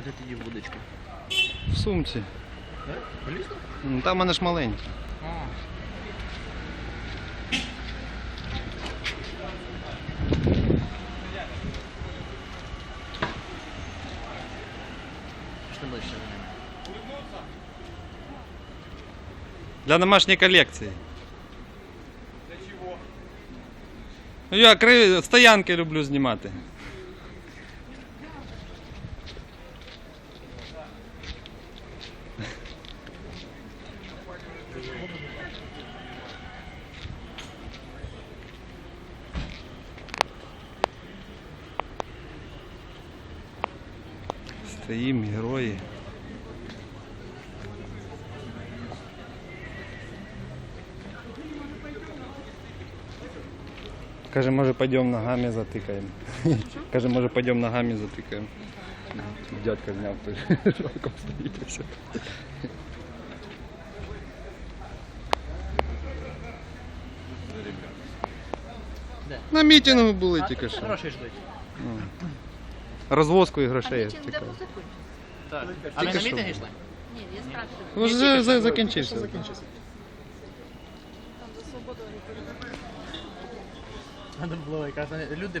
А де тоді вудочка? В сумці. Полізно? Ну, Там в мене ж маленькі. А. Пішли ближче до ними. Для домашньої колекції. Ну, Я кри... стоянки люблю знімати. Стоїм, герої. Каже, може пойдем ногами затикаємо. Каже, може пойдем ногами затикаємо. Дядька зняв той роком стоїть. На мітингу були А, тільки що. Гроші ждуть. Розвозку і грошей. цікаво. Так. А ви на мітинги мітинг йшли? Ні, я спрашиваю. Ну, Вже за- закінчився. Там за свободу. Надо було якраз люди прийшли.